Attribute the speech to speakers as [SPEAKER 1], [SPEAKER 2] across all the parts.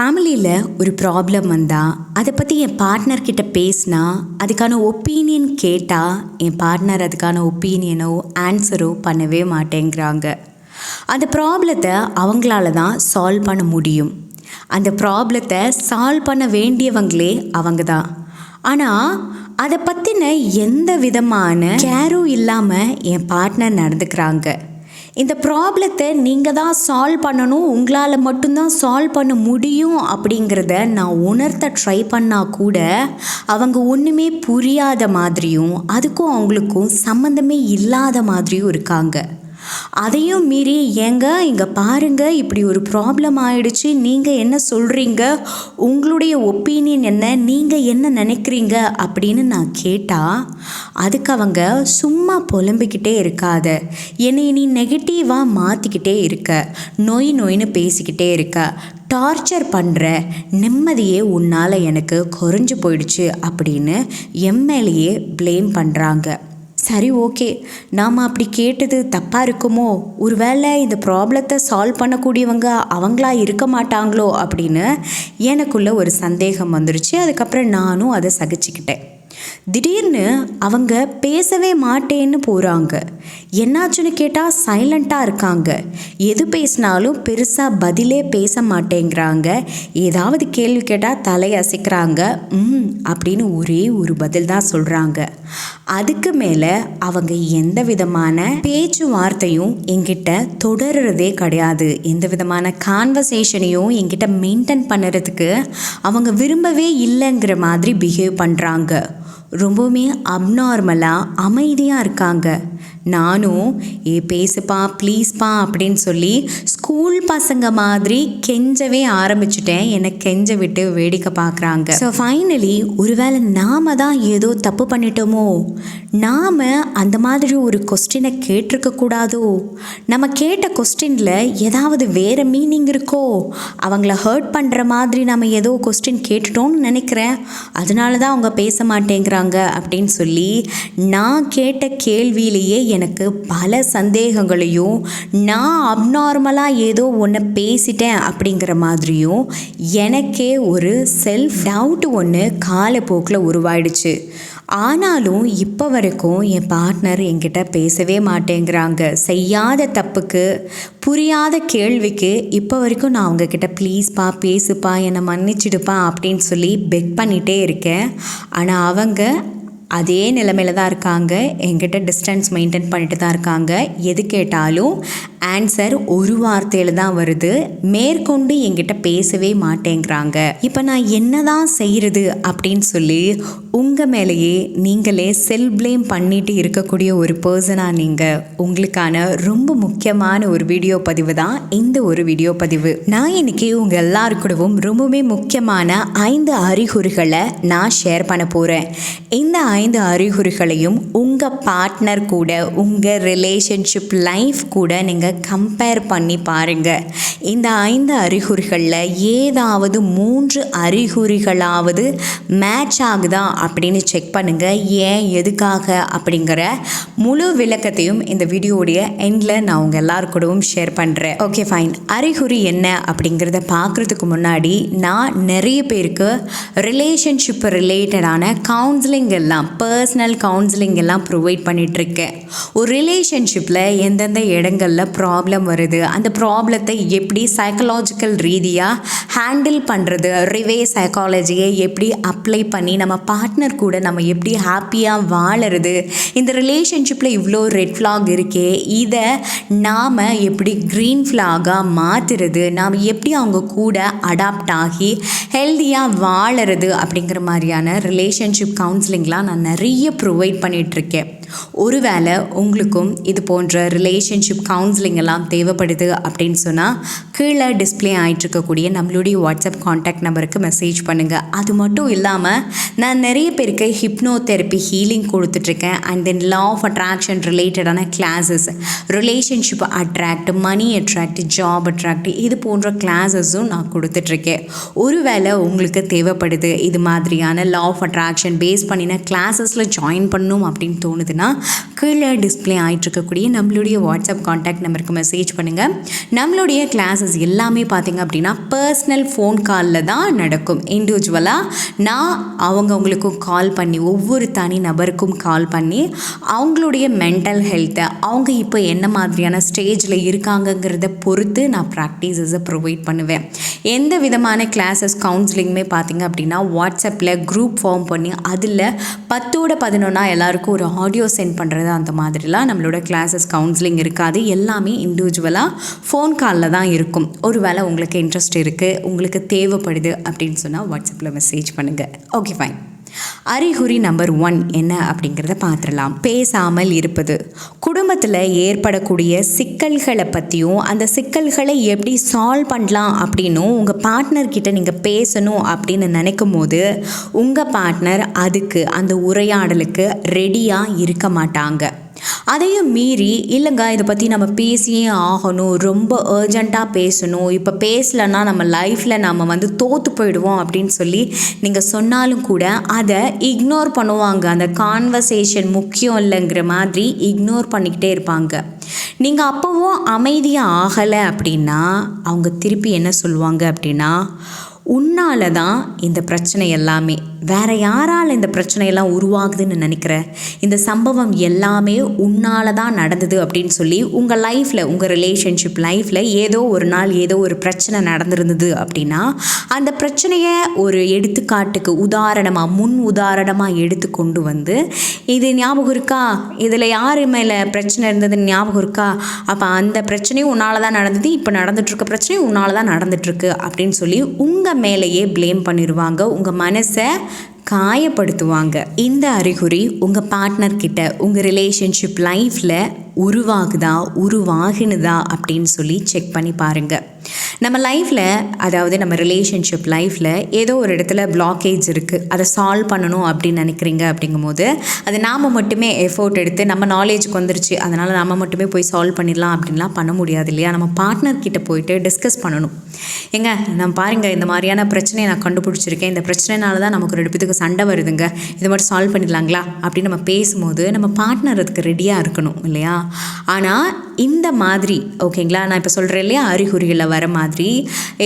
[SPEAKER 1] ஃபேமிலியில் ஒரு ப்ராப்ளம் வந்தால் அதை பற்றி என் பார்ட்னர் கிட்ட பேசினா அதுக்கான ஒப்பீனியன் கேட்டால் என் பார்ட்னர் அதுக்கான ஒப்பீனியனோ ஆன்சரோ பண்ணவே மாட்டேங்கிறாங்க. அந்த ப்ராப்ளத்தை அவங்களால தான் சால்வ் பண்ண முடியும். அந்த ப்ராப்ளத்தை சால்வ் பண்ண வேண்டியவங்களே அவங்க தான். ஆனால் அதை பற்றின எந்த விதமான கேரும் இல்லாமல் என் பார்ட்னர் நடந்துக்கிறாங்க. இந்த ப்ராப்ளத்தை நீங்கள் தான் சால்வ் பண்ணணும் உங்களால் மட்டும்தான் சால்வ் பண்ண முடியும் அப்படிங்கிறத நான் உணர்த்த ட்ரை பண்ணால் கூட அவங்க ஒன்றுமே புரியாத மாதிரியும் அதுக்கும் அவங்களுக்கும் சம்மந்தமே இல்லாத மாதிரியும் இருக்காங்க. அதையும் மீறி ஏங்க இங்கே பாருங்க இப்படி ஒரு ப்ராப்ளம் ஆயிடுச்சு. நீங்கள் என்ன சொல்கிறீங்க உங்களுடைய ஒப்பீனியன் என்ன? நீங்கள் என்ன நினைக்கிறீங்க? அப்படின்னு நான் கேட்டால் அதுக்கு அவங்க சும்மா புலம்பிக்கிட்டே இருக்காத. என்னை நீ நெகட்டிவாக மாற்றிக்கிட்டே இருக்க. நொய் நொய்னு பேசிக்கிட்டே இருக்க. டார்ச்சர் பண்ணுற நிம்மதியே உன்னால் எனக்கு குறைஞ்சு போயிடுச்சு அப்படின்னு எம்எல்ஏ ப்ளேம் பண்ணுறாங்க சரி ஓகே. நாம் அப்படி கேட்டது தப்பாக இருக்குமோ? ஒருவேளை இந்த ப்ராப்ளத்தை சால்வ் பண்ணக்கூடியவங்க அவங்களா இருக்க மாட்டாங்களோ அப்படின்னு எனக்குள்ள ஒரு சந்தேகம் வந்துருச்சு. அதுக்கப்புறம் நானும் அதை சகிச்சுக்கிட்டேன். திடீர்னு அவங்க பேசவே மாட்டேன்னு போகிறாங்க என்னாச்சுன்னு கேட்டால் சைலண்ட்டாக இருக்காங்க. எது பேசினாலும் பெருசாக பதிலே பேச மாட்டேங்கிறாங்க. ஏதாவது கேள்வி கேட்டால் தலையசைக்கிறாங்க. ம் அப்படின்னு ஒரே ஒரு பதில் தான் சொல்கிறாங்க அதுக்கு மேலே அவங்க எந்த விதமான பேச்சுவார்த்தையும் எங்கிட்ட தொடர்றதே கிடையாது. எந்த விதமான கான்வர்சேஷனையும் என்கிட்ட மெயின்டைன் பண்ணுறதுக்கு அவங்க விரும்பவே இல்லைங்கிற மாதிரி பிஹேவ் பண்ணுறாங்க ரொம்பவுமே அப்நார்மலாக அமைதியாக இருக்காங்க. நானும் ஏ பேசுப்பா ப்ளீஸ்ப்பா அப்படின்னு சொல்லி ஸ்கூல் பசங்க மாதிரி கெஞ்சவே ஆரம்பிச்சிட்டேன். என்னை கெஞ்ச விட்டு வேடிக்கை பார்க்குறாங்க. ஸோ ஃபைனலி ஒருவேளை நாம தான் ஏதோ தப்பு பண்ணிட்டோமோ? நாம் அந்த மாதிரி ஒரு கொஸ்டினை கேட்டிருக்க கூடாதோ? நம்ம கேட்ட கொஸ்டினில் ஏதாவது வேறு மீனிங் இருக்கோ? அவங்கள ஹர்ட் பண்ணுற மாதிரி நம்ம ஏதோ கொஸ்டின் கேட்டுட்டோம்னு நினைக்கிறேன். அதனால தான் அவங்க பேச மாட்டேங்கிறாங்க அப்படின்னு சொல்லி நான் கேட்ட கேள்வியிலேயே எனக்கு பல சந்தேகங்களையும் நான் அப்நார்மலாக ஏதோ ஒன்று பேசிட்டேன் அப்படிங்கிற மாதிரியும் எனக்கே ஒரு செல்ஃப் டவுட் ஒன்று காலப்போக்கில் உருவாயிடுச்சு. ஆனாலும் இப்போ வரைக்கும் என் பார்ட்னர் என்கிட்ட பேசவே மாட்டேங்கிறாங்க. செய்யாத தப்புக்கு புரியாத கேள்விக்கு இப்போ வரைக்கும் நான் அவங்கக்கிட்ட ப்ளீஸ்ப்பா பேசுப்பா என்னை மன்னிச்சிடுப்பா அப்படின்னு சொல்லி பெக் பண்ணிகிட்டே இருக்கேன். ஆனால் அவங்க அதே நிலைமையில தான் இருக்காங்க. என்கிட்ட டிஸ்டன்ஸ் மெயின்டைன் பண்ணிட்டு தான் இருக்காங்க. எது கேட்டாலும் ஆன்சர் ஒரு வார்த்தையில் தான் வருது. மேற்கொண்டு என்கிட்ட பேசவே மாட்டேங்கிறாங்க. இப்போ நான் என்னதான் செய்கிறது அப்படின்னு சொல்லி உங்கள் மேலேயே நீங்களே செல்ஃப் ப்ளேம் பண்ணிட்டு இருக்கக்கூடிய ஒரு பர்சனாக நீங்கள் உங்களுக்கான ரொம்ப முக்கியமான ஒரு வீடியோ பதிவு தான் இந்த ஒரு வீடியோ பதிவு. நான் இன்னைக்கு உங்கள் எல்லாருக்கூடவும் ரொம்பவே முக்கியமான ஐந்து அறிகுறிகளை நான் ஷேர் பண்ண போகிறேன் இந்த ஐந்து அறிகுறிகளையும் உங்கள் பார்ட்னர் கூட உங்கள் ரிலேஷன்ஷிப் லைஃப் கூட நீங்கள் கம்பேர் பண்ணி பாருங்கள் இந்த ஐந்து அறிகுறிகளில் ஏதாவது மூன்று அறிகுறிகளாவது மேட்ச் ஆகுதா அப்படின்னு செக் பண்ணுங்கள் ஏன் எதுக்காக அப்படிங்கிற முழு விளக்கத்தையும் இந்த வீடியோடைய எண்டில் நான் உங்கள் எல்லாருக்கூடவும் ஷேர் பண்ணுறேன் ஓகே ஃபைன் அறிகுறி என்ன அப்படிங்கிறத பார்க்குறதுக்கு முன்னாடி நான் நிறைய பேருக்கு ரிலேஷன்ஷிப் ரிலேட்டடான கவுன்சிலிங் எல்லாம் பர்சனல் கவுன்சிலிங் எல்லாம் ப்ரொவைட் பண்ணிகிட்ருக்கேன் ஒரு ரிலேஷன்ஷிப்பில் எந்தெந்த இடங்களில் ப்ராப்ளம் வருது அந்த ப்ராப்ளத்தை எப்படி சைக்கலாஜிக்கல் ரீதியாக ஹேண்டில் பண்ணுறது ரிவே சைக்காலஜியை எப்படி அப்ளை பண்ணி நம்ம பார்ட்னர் கூட நம்ம எப்படி ஹாப்பியாக வாழறது இந்த ரிலேஷன்ஷிப்பில் இவ்வளோ ரெட் ஃப்ளாக் இருக்கே இதை நாம் எப்படி க்ரீன் ஃப்ளாகாக மாற்றுறது நாம் எப்படி அவங்க கூட அடாப்ட் ஆகி ஹெல்த்தியாக வாழறது அப்படிங்கிற மாதிரியான ரிலேஷன்ஷிப் கவுன்சிலிங்லாம் நான் நிறைய ப்ரொவைட் பண்ணிகிட்ருக்கேன் ஒருவேளை உங்களுக்கும் இது போன்ற ரிலேஷன்ஷிப் கவுன்சிலிங் எல்லாம் தேவைப்படுது அப்படின்னு சொன்னால் கீழே டிஸ்பிளே ஆகிட்டு இருக்கக்கூடிய நம்மளுடைய வாட்ஸ்அப் காண்டாக்ட் நம்பருக்கு மெசேஜ் பண்ணுங்கள் அது மட்டும் இல்லாமல் நான் நிறைய பேருக்கு ஹிப்னோ தெரப்பி ஹீலிங் கொடுத்துட்ருக்கேன் and then law of attraction ரிலேட்டடான classes relationship attract money attract job attract இது போன்ற கிளாஸஸும் நான் கொடுத்துட்ருக்கேன் ஒருவேளை உங்களுக்கு தேவைப்படுது இது மாதிரியான லா ஆஃப் அட்ராக்ஷன் பேஸ் பண்ணின கிளாஸஸில் ஜாயின் பண்ணணும் அப்படின்னு தோணுதுன்னா அப்படின்னா கீழே டிஸ்பிளே ஆகிட்டு இருக்கக்கூடிய நம்மளுடைய வாட்ஸ்அப் காண்டாக்ட் நம்பருக்கு மெசேஜ் பண்ணுங்கள் நம்மளுடைய கிளாஸஸ் எல்லாமே பார்த்தீங்க அப்படின்னா பர்சனல் ஃபோன் காலில் தான் நடக்கும். இண்டிவிஜுவலாக நான் அவங்கவுங்களுக்கும் கால் பண்ணி ஒவ்வொரு தனி நபருக்கும் கால் பண்ணி அவங்களுடைய மென்டல் ஹெல்த்தை அவங்க இப்போ என்ன மாதிரியான ஸ்டேஜில் இருக்காங்கங்கிறத பொறுத்து நான் ப்ராக்டிசஸை ப்ரொவைட் பண்ணுவேன். எந்த விதமான கிளாஸஸ் கவுன்சிலிங்குமே பார்த்தீங்க அப்படின்னா வாட்ஸ்அப்பில் குரூப் ஃபார்ம் பண்ணி அதில் பத்தோட பதினொன்னா எல்லாருக்கும் ஒரு ஆடியோ சென்ட் பண்ணுறது அந்த மாதிரிலாம் நம்மளோட கிளாஸஸ் கவுன்சிலிங் இருக்காது. எல்லாமே இண்டிவிஜுவலாக ஃபோன் காலில் தான் இருக்கும். ஒரு வேளை உங்களுக்கு இன்ட்ரெஸ்ட் இருக்குது உங்களுக்கு தேவைப்படுது அப்படின்னு சொன்னால் வாட்ஸ்அப்பில் மெசேஜ் பண்ணுங்கள் ஓகே ஃபைன் அறிகுறி நம்பர் ஒன் என்ன அப்படிங்கிறத பார்த்துடலாம். பேசாமல் இருப்பது. குடும்பத்தில் ஏற்படக்கூடிய சிக்கல்களை பற்றியும் அந்த சிக்கல்களை எப்படி சால்வ் பண்ணலாம் அப்படின்னும் உங்கள் பார்ட்னர்கிட்ட நீங்கள் பேசணும் அப்படின்னு நினைக்கும் போது உங்கள் பார்ட்னர் அதுக்கு அந்த உரையாடலுக்கு ரெடியாக இருக்க மாட்டாங்க. அதையும் மீறி இல்லைங்க இதை பற்றி நம்ம பேசியே ஆகணும் ரொம்ப அர்ஜெண்ட்டாக பேசணும். இப்போ பேசலைன்னா நம்ம லைஃப்பில் நம்ம வந்து தோற்று போயிடுவோம் அப்படின்னு சொல்லி நீங்கள் சொன்னாலும் கூட அதை இக்னோர் பண்ணுவாங்க. அந்த கான்வர்சேஷன் முக்கியம் இல்லைங்கிற மாதிரி இக்னோர் பண்ணிக்கிட்டே இருப்பாங்க. நீங்கள் அப்போவும் அமைதியாக ஆகலை அப்படின்னா அவங்க திருப்பி என்ன சொல்லுவாங்க அப்படின்னா உன்னால தான் இந்த பிரச்சனை எல்லாமே வேற யாரால் இந்த பிரச்சனையெல்லாம் உருவாகுதுன்னு நினைக்கிற? இந்த சம்பவம் எல்லாமே உன்னால தான் நடந்தது அப்படின்னு சொல்லி உங்கள் லைஃப்பில் உங்கள் ரிலேஷன்ஷிப் லைஃப்பில் ஏதோ ஒரு நாள் ஏதோ ஒரு பிரச்சனை நடந்திருந்தது அப்படின்னா அந்த பிரச்சனையை ஒரு எடுத்துக்காட்டுக்கு உதாரணமாக முன் உதாரணமாக எடுத்து கொண்டு வந்து இது ஞாபகம் இருக்கா? இதில் யார் மேலே பிரச்சனை இருந்ததுன்னு ஞாபகம் இருக்கா? அப்போ அந்த பிரச்சனையும் உன்னால தான் நடந்தது இப்போ நடந்துட்டுருக்க பிரச்சனையும் உன்னால தான் நடந்துட்டுருக்கு அப்படின்னு சொல்லி உங்கள் மேலேயே ப்ளேம் பண்ணிடுவாங்க உங்கள் மனசை காயப்படுத்துவாங்க. இந்த அறிகுறி உங்கள் பார்ட்னர் கிட்ட உங்கள் ரிலேஷன்ஷிப் லைஃப்பில் உருவாகுதா உருவாகினுதா அப்படின்னு சொல்லி செக் பண்ணி பாருங்கள் நம்ம லைஃப்பில் அதாவது நம்ம ரிலேஷன்ஷிப் லைஃப்பில் ஏதோ ஒரு இடத்துல பிளாக்கேஜ் இருக்குது அதை சால்வ் பண்ணணும் அப்படின்னு நினைக்கிறீங்க அப்படிங்கும்போது அது நாம் மட்டுமே எஃபோர்ட் எடுத்து நம்ம நாலேஜுக்கு வந்துருச்சு. அதனால் நம்ம மட்டுமே போய் சால்வ் பண்ணிடலாம் அப்படின்லாம் பண்ண முடியாது இல்லையா? நம்ம பார்ட்னர்கிட்ட போயிட்டு டிஸ்கஸ் பண்ணணும். ஏங்க நான் பாருங்கள் இந்த மாதிரியான பிரச்சனையை நான் கண்டுபிடிச்சிருக்கேன். இந்த பிரச்சனைனால தான் நமக்கு ரெண்டு பேத்துக்கு சண்டை வருதுங்க. இதை மட்டும் சால்வ் பண்ணிடலாங்களா? அப்படின்னு நம்ம பேசும்போது நம்ம பார்ட்னர் அதுக்கு ரெடியாக இருக்கணும் இல்லையா? ஆனால் இந்த மாதிரி ஓகேங்களா நான் இப்போ சொல்கிறேன் இல்லையா? அறிகுறிகளில் வர மாதிரி.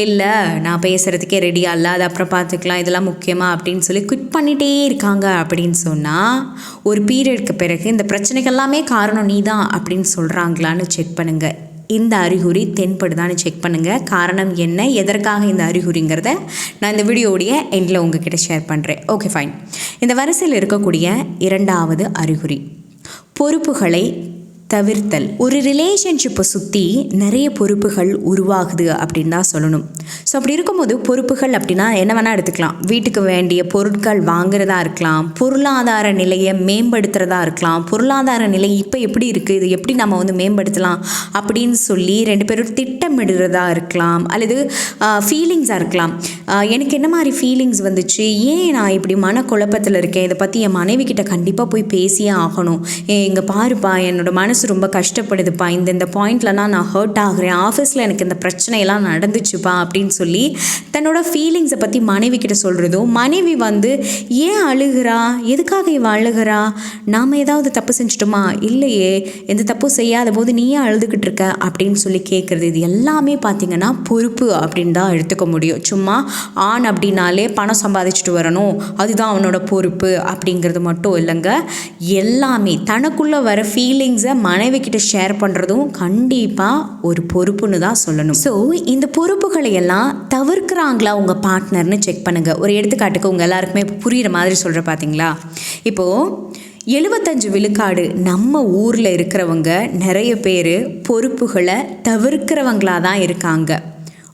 [SPEAKER 1] இல்லை நான் பேசுகிறதுக்கே ரெடியாக இல்லை அது அப்புறம் பார்த்துக்கலாம் இதெல்லாம் முக்கியமாக அப்படின்னு சொல்லி குவிட் பண்ணிகிட்டே இருக்காங்க அப்படின்னு சொன்னால் ஒரு பீரியடுக்கு பிறகு இந்த பிரச்சனைக்கெல்லாமே காரணம் நீ தான் அப்படின்னு சொல்கிறாங்களான்னு செக் பண்ணுங்கள் இந்த அறிகுறி தென்படுதான்னு செக் பண்ணுங்கள் காரணம் என்ன? எதற்காக இந்த அறிகுறிங்கிறத நான் இந்த வீடியோடைய எண்டில் உங்ககிட்ட ஷேர் பண்ணுறேன் ஓகே ஃபைன் இந்த வரிசையில் இருக்கக்கூடிய இரண்டாவது அறிகுறி. பொறுப்புகளை தவிர்த்தல். ஒரு ரிலேஷன்ஷிப்பை சுற்றி நிறைய பொறுப்புகள் உருவாகுது அப்படின்னு தான் சொல்லணும். ஸோ அப்படி இருக்கும்போது பொறுப்புகள் அப்படின்னா என்ன வேணால் எடுத்துக்கலாம். வீட்டுக்கு வேண்டிய பொருட்கள் வாங்குறதா இருக்கலாம். பொருளாதார நிலையை மேம்படுத்துகிறதா இருக்கலாம். பொருளாதார நிலை இப்போ எப்படி இருக்குது இது எப்படி நம்ம வந்து மேம்படுத்தலாம்? அப்படின்னு சொல்லி ரெண்டு பேரும் திட்டமிடுறதா இருக்கலாம். அல்லது ஃபீலிங்ஸாக இருக்கலாம். எனக்கு என்ன மாதிரி ஃபீலிங்ஸ் வந்துச்சு? ஏன் நான் இப்படி மனக்குழப்பத்தில் இருக்கேன்? இதை பற்றி என் மனைவி கிட்ட கண்டிப்பாக போய் பேசியே ஆகணும். ஏ இங்கே பாருப்பா என்னோட மனசு ரொம்ப கஷ்டப்படுதுப்பா. இந்த இந்த பாயிண்ட்லலாம் நான் ஹர்ட் ஆகுறேன். ஆஃபீஸில் எனக்கு இந்த பிரச்சனையெல்லாம் நடந்துச்சுப்பா அப்படின்னு சொல்லி தன்னோட ஃபீலிங்ஸை பற்றி மனைவி கிட்ட சொல்கிறதும் மனைவி வந்து ஏன் அழுகிறா? எதுக்காக இவ அழுகிறா? நாம் ஏதாவது தப்பு செஞ்சிட்டோமா? இல்லையே எந்த தப்பும் செய்யாத போது நீ ஏன் அழுதுகிட்டு இருக்க. அப்படின்னு சொல்லி கேட்குறது இது எல்லாமே பார்த்திங்கன்னா பொறுப்பு அப்படின்னு தான் எடுத்துக்க முடியும். சும்மா ஆண் அப்படின்னாலே பணம் சம்பாதிச்சுட்டு வரணும். அதுதான் அவனோட பொறுப்பு அப்படிங்கிறது மட்டும் இல்லைங்க. எல்லாமே தனக்குள்ளே வர ஃபீலிங்ஸை மனைவி கிட்ட ஷேர் பண்ணுறதும் கண்டிப்பாக ஒரு பொறுப்புன்னு தான் சொல்லணும். ஸோ இந்த பொறுப்புகளை எல்லாம் தவிர்க்கிறாங்களா உங்கள் பார்ட்னர்னு செக் பண்ணுங்கள் ஒரு எடுத்துக்காட்டுக்கு உங்கள் எல்லாருக்குமே புரிகிற மாதிரி சொல்கிற பார்த்தீங்களா இப்போது எழுபத்தஞ்சு விழுக்காடு நம்ம ஊரில் இருக்கிறவங்க நிறைய பேர் பொறுப்புகளை தவிர்க்கிறவங்களாக தான் இருக்காங்க.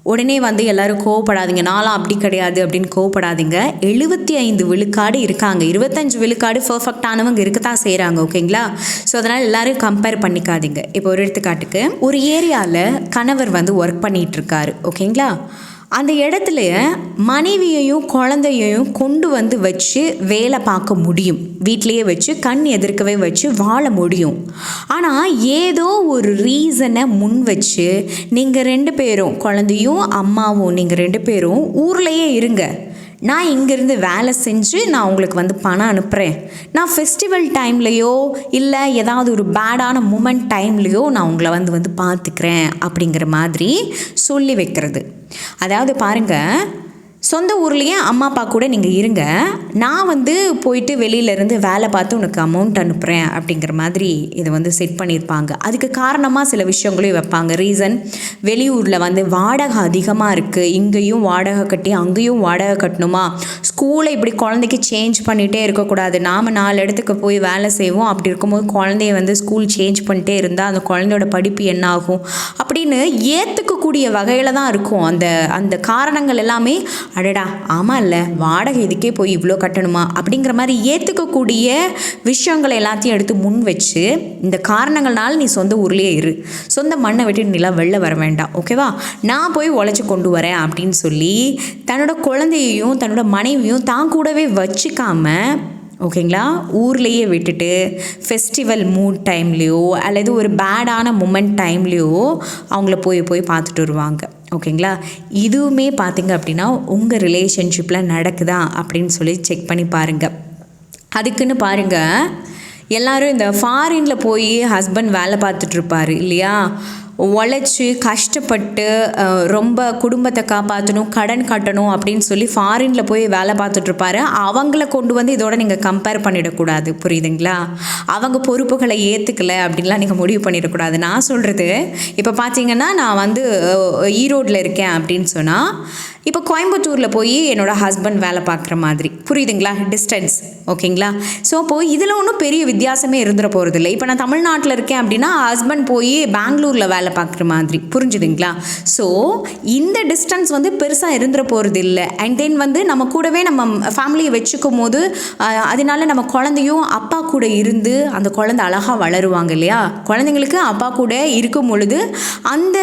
[SPEAKER 1] உடனே வந்து எல்லாரும் கோவப்படாதீங்க. நாளாம் அப்படி கிடையாது அப்படின்னு கோவப்படாதீங்க. எழுபத்தி ஐந்து விழுக்காடு இருக்காங்க. இருபத்தஞ்சு விழுக்காடு பர்ஃபெக்டானவங்க இருக்கத்தான் செய்கிறாங்க ஓகேங்களா? ஸோ அதனால் எல்லாரும் கம்பேர் பண்ணிக்காதீங்க. இப்போ ஒரு எடுத்துக்காட்டுக்கு ஒரு ஏரியாவில் கணவர் வந்து ஒர்க் பண்ணிகிட்டு இருக்காரு ஓகேங்களா? அந்த இடத்துல மனைவியையும் குழந்தையையும் கொண்டு வந்து வச்சு வேலை பார்க்க முடியும். வீட்டிலையே வச்சு கண் எதிர்க்கவே வச்சு வாழ முடியும். ஆனால் ஏதோ ஒரு ரீசனை முன் வச்சு நீங்கள் ரெண்டு பேரும் குழந்தையும் அம்மாவும் நீங்கள் ரெண்டு பேரும் ஊர்லேயே இருங்க. நான் இங்கேருந்து வேலை செஞ்சு நான் உங்களுக்கு வந்து பணம் அனுப்புகிறேன் நான் ஃபெஸ்டிவல் டைம்லேயோ இல்லை ஏதாவது ஒரு பேடான மூமெண்ட் டைம்லேயோ நான் உங்களை வந்து வந்து பார்த்துக்கிறேன் அப்படிங்கிற மாதிரி சொல்லி வைக்கிறது. அதாவது பாருங்கள் சொந்த ஊர்லேயே அம்மா அப்பா கூட நீங்கள் இருங்க. நான் வந்து போயிட்டு வெளியிலேருந்து வேலை பார்த்து உனக்கு அமௌண்ட் அனுப்புகிறேன் அப்படிங்கிற மாதிரி இதை வந்து செட் பண்ணியிருப்பாங்க. அதுக்கு காரணமாக சில விஷயங்களையும் வைப்பாங்க. ரீசன் வெளியூரில் வந்து வாடகை அதிகமாக இருக்குது இங்கேயும் வாடகை கட்டி அங்கேயும் வாடகை கட்டணுமா? ஸ்கூலை இப்படி குழந்தைக்கு சேஞ்ச் பண்ணிகிட்டே இருக்கக்கூடாது. நாம் நாலு இடத்துக்கு போய் வேலை செய்வோம். அப்படி இருக்கும்போது குழந்தைய வந்து ஸ்கூல் சேஞ்ச் பண்ணிட்டே இருந்தால் அந்த குழந்தையோட படிப்பு என்ன ஆகும்? அப்படின்னு ஏற்றுக்கக்கூடிய வகையில் தான் இருக்கும். அந்த அந்த காரணங்கள் எல்லாமே அடடா ஆமாம் இல்லை வாடகை இதுக்கே போய் இவ்வளோ கட்டணுமா? அப்படிங்கிற மாதிரி ஏற்றுக்கக்கூடிய விஷயங்களை எல்லாத்தையும் எடுத்து முன் வச்சு இந்த காரணங்கள்னால நீ சொந்த ஊர்லேயே இரு. சொந்த மண்ணை விட்டு நிலா வெளில வர வேண்டாம் ஓகேவா நான் போய் உழைச்சி கொண்டு வரேன் அப்படின்னு சொல்லி தன்னோட குழந்தையையும் தன்னோட மனைவியும் தான் கூடவே வச்சுக்காம ஓகேங்களா ஊர்லேயே விட்டுட்டு ஃபெஸ்டிவல் மூட் டைம்லேயோ அல்லது ஒரு பேடான மூமெண்ட் டைம்லேயோ அவங்கள போய் போய் பார்த்துட்டு வருவாங்க. ஓகேங்களா? இதுவுமே பார்த்தீங்க அப்படின்னா உங்கள் ரிலேஷன்ஷிப்பில் நடக்குதா அப்படின்னு சொல்லி செக் பண்ணி பாருங்கள் அதுக்குன்னு பாருங்கள் எல்லாரும் இந்த ஃபாரினில் போய் ஹஸ்பண்ட் வேலை பார்த்துட்ருப்பாரு இல்லையா? உழைச்சி கஷ்டப்பட்டு ரொம்ப குடும்பத்தை காப்பாற்றணும் கடன் கட்டணும் அப்படின்னு சொல்லி ஃபாரினில் போய் வேலை பார்த்துட்ருப்பாரு அவங்கள கொண்டு வந்து இதோட நீங்கள் கம்பேர் பண்ணிடக்கூடாது புரியுதுங்களா? அவங்க பொறுப்புகளை ஏற்றுக்கல அப்படின்லாம் நீங்கள் முடிவு பண்ணிடக்கூடாது. நான் சொல்கிறது இப்போ பார்த்தீங்கன்னா நான் வந்து ஈரோட்டில் இருக்கேன் அப்படின்னு சொன்னால் இப்போ கோயம்புத்தூரில் போய் என்னோட ஹஸ்பண்ட் வேலை பார்க்குற மாதிரி. புரியுதுங்களா? டிஸ்டன்ஸ் ஓகேங்களா ஸோ அப்போது இதில் ஒன்றும் பெரிய வித்தியாசமே இருந்துட போகிறதில்ல இப்போ நான் தமிழ்நாட்டில் இருக்கேன் அப்படின்னா ஹஸ்பண்ட் போய் பெங்களூரில் வேலை பார்க்குற மாதிரி. புரிஞ்சுதுங்களா? ஸோ இந்த டிஸ்டன்ஸ் வந்து பெருசாக இருந்துட போகிறது இல்லை அண்ட் தென் வந்து நம்ம கூடவே நம்ம ஃபேமிலியை வச்சுக்கும் போது அதனால நம்ம குழந்தையும் அப்பா கூட இருந்து அந்த குழந்தை அழகாக வளருவாங்க இல்லையா? குழந்தைங்களுக்கு அப்பா கூட இருக்கும் பொழுது அந்த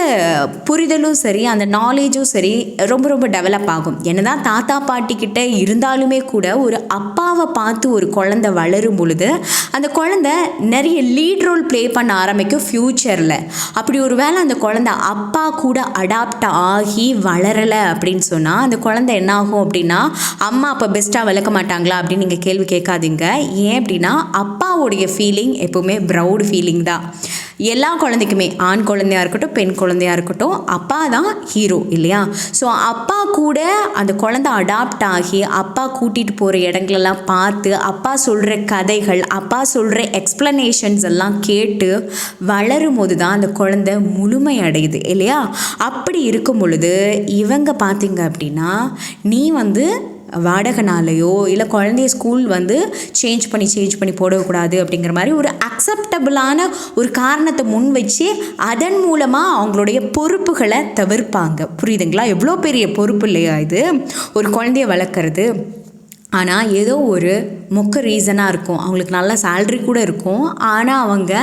[SPEAKER 1] புரிதலும் சரி அந்த நாலேஜும் சரி ரொம்ப ரொம்ப டெவலப் ஆகும். என்னதான் தாத்தா பாட்டி கிட்ட இருந்தாலுமே கூட ஒரு அப்பாவை பார்த்து ஒரு குழந்தை வளரும் பொழுது அந்த குழந்தை நிறைய லீட் ரோல் ப்ளே பண்ண ஆரம்பிக்கும் ஃப்யூச்சரில் அப்படி ஒரு வேளை அந்த குழந்தை அப்பா கூட அடாப்ட் ஆகி வளரலை அப்படின்னு சொன்னால் அந்த குழந்தை என்ன ஆகும் அப்படின்னா அம்மா அப்போ பெஸ்ட்டாக வளர்க்க மாட்டாங்களா? அப்படின்னு நீங்கள் கேள்வி கேட்காதீங்க. ஏன் அப்படின்னா அப்பாவுடைய ஃபீலிங் எப்போவுமே ப்ரௌட் ஃபீலிங் தான். எல்லா குழந்தைக்குமே ஆண் குழந்தையா இருக்கட்டும் பெண் குழந்தையா இருக்கட்டும் அப்பா தான் ஹீரோ இல்லையா? ஸோ அப்பா கூட அந்த குழந்தை அடாப்ட் ஆகி அப்பா கூட்டிகிட்டு போகிற இடங்களெல்லாம் பார்த்து அப்பா சொல்கிற கதைகள் அப்பா சொல்கிற எக்ஸ்ப்ளனேஷன்ஸ் எல்லாம் கேட்டு வளரும் போது தான் அந்த குழந்தை முழுமை அடையுது இல்லையா? அப்படி இருக்கும் பொழுது இவங்க பார்த்தீங்க அப்படின்னா நீ வந்து வாடகைனாலேயோ இல்லை குழந்தைய ஸ்கூல் வந்து சேஞ்ச் பண்ணி சேஞ்ச் பண்ணி போடக்கூடாது அப்படிங்கிற மாதிரி ஒரு அக்செப்டபுளான ஒரு காரணத்தை முன் வச்சு அதன் மூலமாக அவங்களுடைய பொறுப்புகளை தவிர்ப்பாங்க. புரியுதுங்களா? எவ்வளோ பெரிய பொறுப்பு இல்லையா இது? ஒரு குழந்தைய வளர்க்குறது ஆனால் ஏதோ ஒரு மொக்க ரீசனாக இருக்கும். அவங்களுக்கு நல்ல சேல்ரி கூட இருக்கும். ஆனால் அவங்க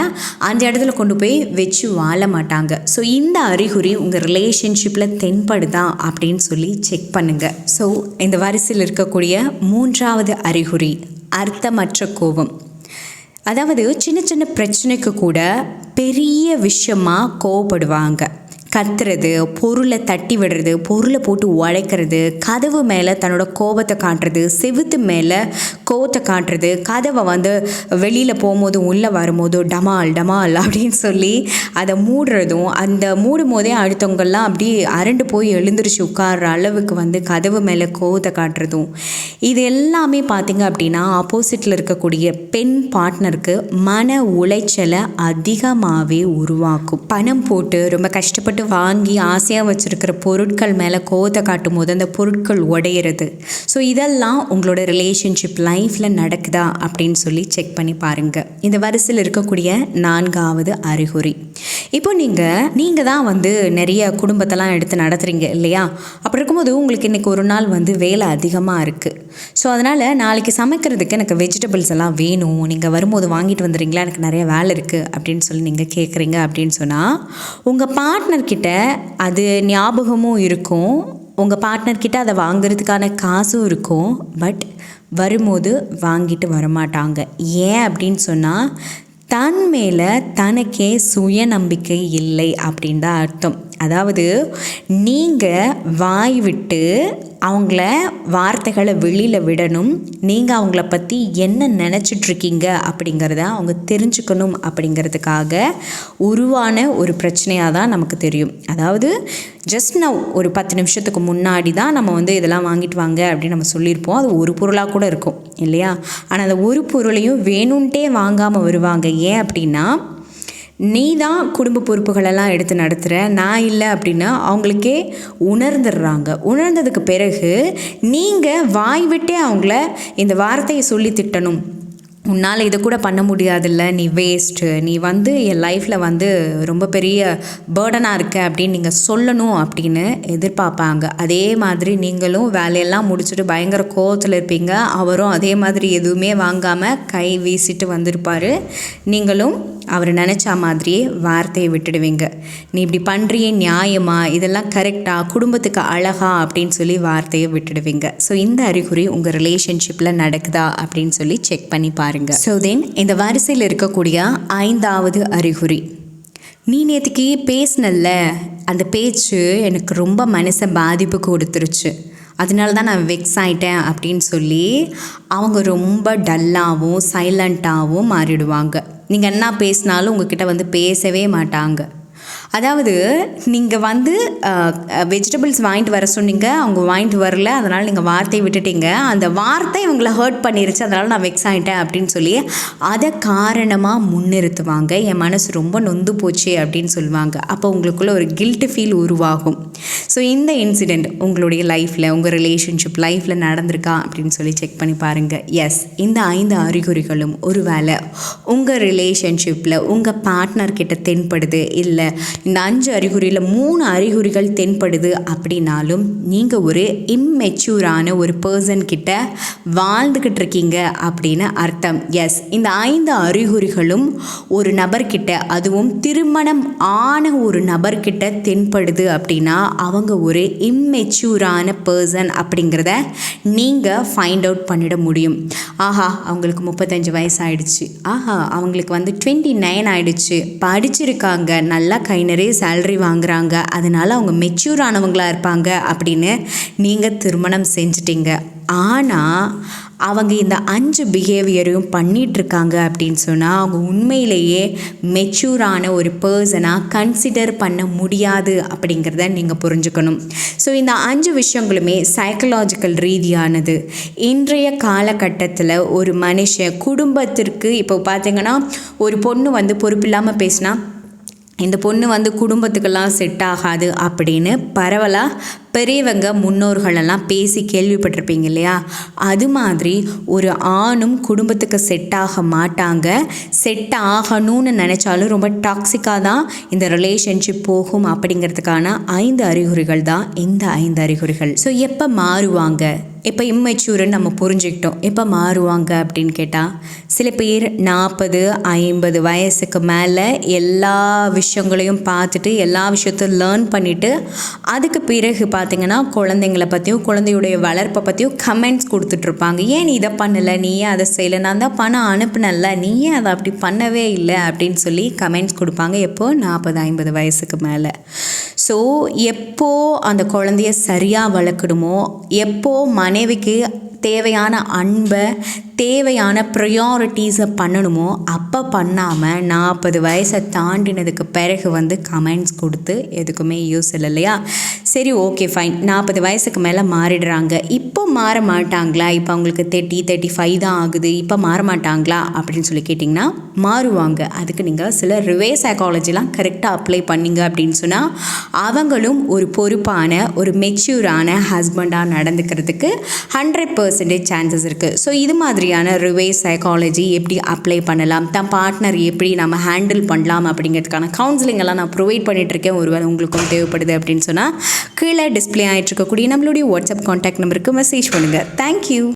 [SPEAKER 1] அந்த இடத்துல கொண்டு போய் வச்சு வாழ மாட்டாங்க. ஸோ இந்த அறிகுறி உங்கள் ரிலேஷன்ஷிப்பில் தென்படுதா அப்படின்னு சொல்லி செக் பண்ணுங்கள் ஸோ இந்த வரிசையில் இருக்கக்கூடிய மூன்றாவது அறிகுறி அர்த்தமற்ற கோபம். அதாவது சின்ன சின்ன பிரச்சனைக்கு கூட பெரிய விஷயமா கோவப்படுவாங்க. கத்துறது பொருளை தட்டி விடுறது பொருளை போட்டு உழைக்கிறது கதவு மேலே தன்னோட கோபத்தை காட்டுறது செவுத்து மேலே கோபத்தை காட்டுறது கதவை வந்து வெளியில் போகும்போது உள்ளே வரும்போது டமால் டமால் அப்படின்னு சொல்லி அதை மூடுறதும் அந்த மூடும் போதே அடுத்தவங்கெல்லாம் அப்படி அரண்டு போய் எழுந்திரிச்சு உட்கார்ற அளவுக்கு வந்து கதவு மேலே கோபத்தை காட்டுறதும். இது எல்லாமே பார்த்திங்க அப்படின்னா ஆப்போசிட்டில் இருக்கக்கூடிய பெண் பார்ட்னருக்கு மன உளைச்சலை அதிகமாகவே உருவாக்கும். பணம் போட்டு ரொம்ப கஷ்டப்பட்டு வாங்கி ஆசையாக வச்சுருக்கிற பொருட்கள் மேலே கோவத்தை காட்டும் போது அந்த பொருட்கள் உடையிறது. ஸோ இதெல்லாம் உங்களோட ரிலேஷன்ஷிப் லைஃப்பில் நடக்குதா அப்படின்னு சொல்லி செக் பண்ணி பாருங்கள் இந்த வரிசையில் இருக்கக்கூடிய நான்காவது அறிகுறி. இப்போ நீங்கள் நீங்கள் தான் வந்து நிறைய குடும்பத்தெல்லாம் எடுத்து நடத்துகிறீங்க இல்லையா? அப்படி இருக்கும்போது உங்களுக்கு இன்றைக்கி ஒரு நாள் வந்து வேலை அதிகமாக இருக்குது ஸோ அதனால் நாளைக்கு சமைக்கிறதுக்கு எனக்கு வெஜிடபிள்ஸ் எல்லாம் வேணும். நீங்கள் வரும்போது வாங்கிட்டு வந்துடுறீங்களா? எனக்கு நிறைய வேலை இருக்குது அப்படின்னு சொல்லி நீங்கள் கேட்குறீங்க அப்படின்னு சொன்னால் உங்கள் பார்ட்னர்கிட்ட அது ஞாபகமும் இருக்கும். உங்கள் பார்ட்னர்கிட்ட அதை வாங்குறதுக்கான காசும் இருக்கும். பட் வரும்போது வாங்கிட்டு வரமாட்டாங்க. ஏன் அப்படின்னு சொன்னால் தன் மேலே தனக்கே சுயநம்பிக்கை இல்லை அப்படின்னு தான் அர்த்தம். அதாவது நீங்கள் வாய் விட்டு அவங்கள வார்த்தைகளை வெளியில் விடணும். நீங்கள் அவங்கள பற்றி என்ன நினச்சிட்ருக்கீங்க அப்படிங்கிறத அவங்க தெரிஞ்சுக்கணும் அப்படிங்கிறதுக்காக உருவான ஒரு பிரச்சனையாக தான் நமக்கு தெரியும். அதாவது ஜஸ்ட் நான் ஒரு பத்து நிமிஷத்துக்கு முன்னாடி தான் நம்ம வந்து இதெல்லாம் வாங்கிட்டு வாங்க அப்படின்னு நம்ம சொல்லியிருப்போம். அது ஒரு பொருளாக கூட இருக்கும் இல்லையா? ஆனால் அந்த ஒரு பொருளையும் வேணும்ன்ட்டே வாங்காமல் வருவாங்க. ஏன் அப்படின்னா நீ தான் குடும்ப பொறுப்புகளெல்லாம் எடுத்து நடத்துகிற நான் இல்லை அப்படின்னா அவங்களுக்கே உணர்ந்துடுறாங்க. உணர்ந்ததுக்கு பிறகு நீங்கள் வாய் விட்டே அவங்கள இந்த வார்த்தையை சொல்லி திட்டணும். உன்னால் இதை கூட பண்ண முடியாதுல்ல நீ வேஸ்ட்டு நீ வந்து என் லைஃப்பில் வந்து ரொம்ப பெரிய பேர்டனாக இருக்க அப்படின்னு நீங்கள் சொல்லணும் அப்படின்னு எதிர்பார்ப்பாங்க. அதே மாதிரி நீங்களும் வேலையெல்லாம் முடிச்சுட்டு பயங்கர கோவத்தில் இருப்பீங்க. அவரும் அதே மாதிரி எதுவுமே வாங்காமல் கை வீசிட்டு வந்திருப்பார். நீங்களும் அவர் நினச்சா மாதிரியே வார்த்தையை விட்டுடுவீங்க. நீ இப்படி பண்ணுறியே நியாயமா? இதெல்லாம் கரெக்டாக குடும்பத்துக்கு அழகா? அப்படின்னு சொல்லி வார்த்தையை விட்டுடுவீங்க. ஸோ இந்த அறிகுறி உங்கள் ரிலேஷன்ஷிப்பில் நடக்குதா? அப்படின்னு சொல்லி செக் பண்ணி பாருங்கள் ஸோ தென் இந்த வரிசையில் இருக்கக்கூடிய ஐந்தாவது அறிகுறி. நீ நேற்றுக்கு பேசினல்ல? அந்த பேச்சு எனக்கு ரொம்ப மனசை பாதிப்பு கொடுத்துருச்சு. அதனால தான் நான் வெக்ஸ் ஆயிட்டேன் அப்படின்னு சொல்லி அவங்க ரொம்ப டல்லாகவும் சைலண்ட்டாகவும் மாறிடுவாங்க. நீங்கள் என்ன பேசினாலும் உங்ககிட்ட வந்து பேசவே மாட்டாங்க. அதாவது நீங்கள் வந்து வெஜிடபிள்ஸ் வாங்கிட்டு வர சொன்னீங்க அவங்க வாங்கிட்டு வரல அதனால் நீங்கள் வார்த்தையை விட்டுட்டீங்க. அந்த வார்த்தை இவங்களை ஹர்ட் பண்ணிருச்சு அதனால் நான் வெக்ஸ் ஆகிட்டேன் அப்படின்னு சொல்லி அதை காரணமாக முன்னிறுத்துவாங்க. என் மனசு ரொம்ப நொந்து போச்சு அப்படின்னு சொல்லுவாங்க. அப்போ உங்களுக்குள்ள ஒரு கில்ட்டு ஃபீல் உருவாகும். ஸோ இந்த இன்சிடெண்ட் உங்களுடைய லைஃப்பில் உங்கள் ரிலேஷன்ஷிப் லைஃப்பில் நடந்திருக்கா அப்படின்னு சொல்லி செக் பண்ணி பாருங்கள் எஸ் இந்த ஐந்து அறிகுறிகளும் ஒரு வேளை உங்கள் ரிலேஷன்ஷிப்பில் உங்கள் பார்ட்னர்கிட்ட தென்படுது இல்லை இந்த அஞ்சு அறிகுறியில் மூணு அறிகுறிகள் தென்படுது அப்படின்னாலும் நீங்கள் ஒரு இம்மெச்சூரான ஒரு பர்சன் கிட்ட வாழ்ந்துக்கிட்டு இருக்கீங்க அப்படின்னு அர்த்தம். எஸ் இந்த ஐந்து அறிகுறிகளும் ஒரு நபர்கிட்ட அதுவும் திருமணம் ஆன ஒரு நபர்கிட்ட தென்படுது அப்படின்னா அவங்க ஒரு இம்மெச்சூரான பர்சன் அப்படிங்கிறத நீங்கள் ஃபைண்ட் அவுட் பண்ணிட முடியும். ஆஹா அவங்களுக்கு முப்பத்தஞ்சு வயசு ஆயிடுச்சு ஆஹா அவங்களுக்கு வந்து டுவெண்ட்டி நைன் ஆயிடுச்சு. படிச்சிருக்காங்க நல்லா கை நிறைய சேல்ரி வாங்குறாங்க. அதனால் அவங்க மெச்சூர் ஆனவங்களாக இருப்பாங்க அப்படின்னு நீங்கள் திருமணம் செஞ்சிட்டீங்க. ஆனால் அவங்க இந்த அஞ்சு பிஹேவியரையும் பண்ணிகிட்ருக்காங்க அப்படின்னு சொன்னால் அவங்க உண்மையிலேயே மெச்சூரான ஒரு பர்சனாக கன்சிடர் பண்ண முடியாது அப்படிங்கிறத நீங்கள் புரிஞ்சுக்கணும். ஸோ இந்த அஞ்சு விஷயங்களுமே சைக்கலாஜிக்கல் ரீதியானது. இன்றைய காலகட்டத்தில் ஒரு மனுஷன் குடும்பத்திற்கு இப்போ பார்த்தீங்கன்னா ஒரு பொண்ணு வந்து பொறுப்பில்லாமல் பேசினா இந்த பொண்ணு வந்து குடும்பத்துக்கெல்லாம் செட் ஆகாது அப்படின்னு பரவலாக பெரியவங்க முன்னோர்களெல்லாம் பேசி கேள்விப்பட்டிருப்பீங்க இல்லையா? அது மாதிரி ஒரு ஆணும் குடும்பத்துக்கு செட் ஆக மாட்டாங்க. செட் ஆகணும்னு நினச்சாலும் ரொம்ப டாக்ஸிக்காக தான் இந்த ரிலேஷன்ஷிப் போகும் அப்படிங்கிறதுக்கான ஐந்து அறிகுறிகள் தான் இந்த ஐந்து அறிகுறிகள். ஸோ எப்போ மாறுவாங்க? இப்போ இம்மெச்சூருன்னு நம்ம புரிஞ்சுக்கிட்டோம். எப்போ மாறுவாங்க அப்படின்னு கேட்டால் சில பேர் நாற்பது ஐம்பது வயசுக்கு மேலே எல்லா விஷயங்களையும் பார்த்துட்டு எல்லா விஷயத்தையும் லேர்ன் பண்ணிவிட்டு அதுக்கு பிறகு பார்த்திங்கன்னா குழந்தைங்கள பற்றியும் குழந்தையுடைய வளர்ப்பை பற்றியும் கமெண்ட்ஸ் கொடுத்துட்ருப்பாங்க. ஏன் நீ இதை பண்ணலை? நீ ஏன் அதை செய்யலை? நான் தான் பணம் அனுப்புனல நீ ஏன் அதை அப்படி பண்ணவே இல்லை? அப்படின்னு சொல்லி கமெண்ட்ஸ் கொடுப்பாங்க. எப்போது நாற்பது ஐம்பது வயசுக்கு மேலே. ஸோ எப்போ அந்த குழந்தைய சரியாக வளர்க்கணுமோ எப்போ மனைவிக்கு தேவையான அன்பை தேவையான ப்ரையாரிட்டிஸை பண்ணணுமோ அப்போ பண்ணாமல் நாற்பது வயசை தாண்டினதுக்கு பிறகு வந்து கமெண்ட்ஸ் கொடுத்து எதுக்குமே யூஸ் இல்லை இல்லையா? சரி ஓகே ஃபைன் நாற்பது வயசுக்கு மேலே மாறிடுறாங்க. இப்போ மாற மாட்டாங்களா? இப்போ அவங்களுக்கு தேர்ட்டி தேர்ட்டி ஃபைவ் தான் ஆகுது. இப்போ மாற மாட்டாங்களா? அப்படின்னு சொல்லி கேட்டிங்கன்னா மாறுவாங்க. அதுக்கு நீங்கள் சில ரிவே சைக்காலஜிலாம் கரெக்டாக அப்ளை பண்ணிங்க அப்படின்னு சொன்னால் அவங்களும் ஒரு பொறுப்பான ஒரு மெச்சூரான ஹஸ்பண்டாக நடந்துக்கிறதுக்கு ஹண்ட்ரட் பர்சன்டேஜ் சான்சஸ் இருக்குது ஸோ இது மாதிரியான ரிவேஸ் சைக்காலஜி எப்படி அப்ளை பண்ணலாம்? தன் பார்ட்னர் எப்படி நம்ம ஹேண்டில் பண்ணலாம் அப்படிங்கிறதுக்கான கவுன்சிலிங் எல்லாம் நான் ப்ரொவைட் பண்ணிகிட்ருக்கேன் ஒருவேளை உங்களுக்கும் தேவைப்படுது அப்படின்னு சொன்னால் கீழே டிஸ்பிளே ஆகிட்டு இருக்கக்கூடிய நம்மளுடைய வாட்ஸ்அப் காண்டாக்ட் நம்பருக்கு மெசேஜ் பண்ணுங்கள் தேங்க்யூ